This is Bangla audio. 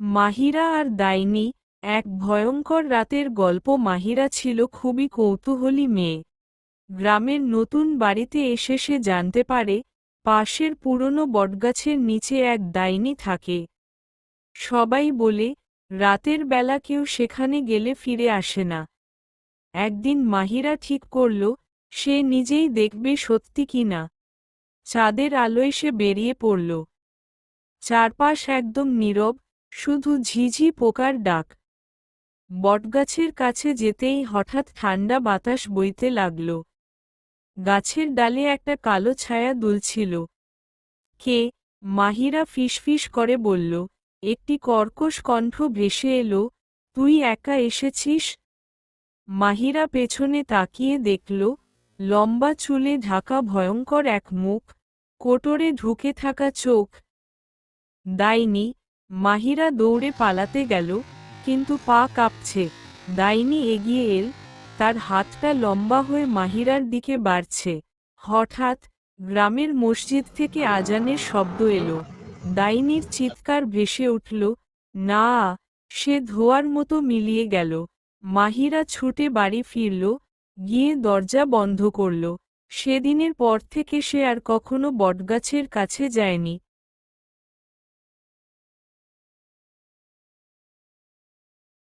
মাহিরা আর ডাইনি এক ভয়ঙ্কর রাতের গল্প। মাহিরা ছিল খুবই কৌতূহলী মেয়ে। গ্রামের নতুন বাড়িতে এসে সে জানতে পারে, পাশের পুরনো বটগাছের নিচে এক ডাইনি থাকে। সবাই বলে, রাতের বেলা কেউ সেখানে গেলে ফিরে আসে না। একদিন মাহিরা ঠিক করল, সে নিজেই দেখবে সত্যি কিনা চাঁদের আলোয় সে বেরিয়ে পড়ল। চারপাশ একদম নীরব শুধু ঝিঝি পোকার ডাক। বটগাছের কাছে যেতেই হঠাৎ ঠান্ডা বাতাস বইতে লাগল। গাছের ডালে একটা কালো ছায়া দুলছিল। কে? মাহিরা ফিসফিস করে বলল, একটি কর্কশ কণ্ঠ ভেসে এলো, তুই একা এসেছিস? মাহিরা পেছনে তাকিয়ে দেখল, লম্বা চুলে ঢাকা ভয়ঙ্কর এক মুখ, কোটরে ঢুকে থাকা চোখ। ডাইনি মাহিরা দৌড়ে পালাতে গেল, কিন্তু পা কাঁপছে। ডাইনি এগিয়ে এল, তার হাতটা লম্বা হয়ে মাহিরার দিকে বাড়ছে। হঠাৎ গ্রামের মসজিদ থেকে আজানের শব্দ এলো। ডাইনির চিৎকার ভেসে উঠল, না, সে ধোয়ার মতো মিলিয়ে গেল। মাহিরা ছুটে বাড়ি ফিরল, গিয়ে দরজা বন্ধ করল। সেদিনের পর থেকে সে আর কখনো বটগাছের কাছে যায়নি।